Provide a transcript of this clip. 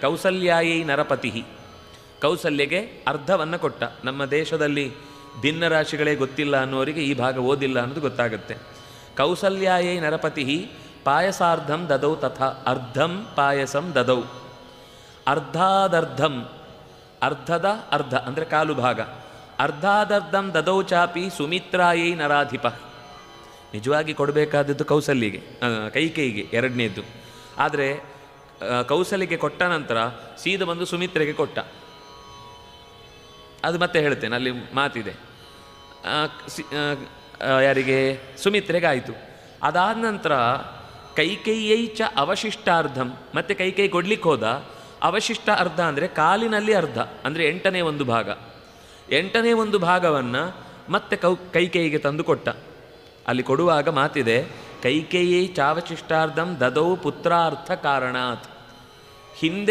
ಕೌಸಲ್ಯಾಯೈ ನರಪತಿ. ಕೌಸಲ್ಯಗೆ ಅರ್ಧವನ್ನು ಕೊಟ್ಟ. ನಮ್ಮ ದೇಶದಲ್ಲಿ ಭಿನ್ನ ರಾಶಿಗಳೇ ಗೊತ್ತಿಲ್ಲ ಅನ್ನೋರಿಗೆ ಈ ಭಾಗ ಓದಿಲ್ಲ ಅನ್ನೋದು ಗೊತ್ತಾಗುತ್ತೆ. ಕೌಸಲ್ಯಾಯೈ ನರಪತಿ ಪಾಯಸಾರ್ಧಂ ದದೌ ತಥಾ. ಅರ್ಧಂ ಪಾಯಸಂ ದದೌ. ಅರ್ಧಾದರ್ಧಂ. ಅರ್ಧದ ಅರ್ಧ, ಅಂದರೆ ಕಾಲು ಭಾಗ. ಅರ್ಧಾದರ್ಧಂ ದದೌ ಚಾಪಿ ಸುಮಿತ್ರಾಯೈ ನರಾಧಿಪ. ನಿಜವಾಗಿ ಕೊಡಬೇಕಾದದ್ದು ಕೌಸಲ್ಯಿಗೆ ಕೈಕೈಗೆ ಎರಡನೇದ್ದು. ಆದರೆ ಆ, ಕೌಸಲ್ಯಗೆ ಕೊಟ್ಟ ನಂತರ ಸೀದ ಬಂದು ಸುಮಿತ್ರೆಗೆ ಕೊಟ್ಟ. ಅದು ಮತ್ತೆ ಹೇಳ್ತೇನೆ ಅಲ್ಲಿ ಮಾತಿದೆ. ಯಾರಿಗೆ? ಸುಮಿತ್ರೆಗಾಯಿತು. ಅದಾದ ನಂತರ ಕೈಕೈಯೈ ಚ ಅವಶಿಷ್ಟಾರ್ಧಂ ಮತ್ತೆ ಕೈಕೈ ಕೊಡ್ಲಿಕ್ಕೆ ಹೋದ. ಅವಶಿಷ್ಟ ಅರ್ಧ ಅಂದರೆ ಕಾಲಿನಲ್ಲಿ ಅರ್ಧ ಅಂದರೆ ಎಂಟನೇ ಒಂದು ಭಾಗ. ಎಂಟನೇ ಒಂದು ಭಾಗವನ್ನು ಮತ್ತೆ ಕೌ ಕೈಕೈಗೆ ತಂದು ಕೊಟ್ಟ. ಅಲ್ಲಿ ಕೊಡುವಾಗ ಮಾತಿದೆ ಕೈಕೇಯಿ ಚಾವಶಿಷ್ಟಾರ್ಧಂ ದದೌ ಪುತ್ರಾರ್ಥ ಕಾರಣಾತ್. ಹಿಂದೆ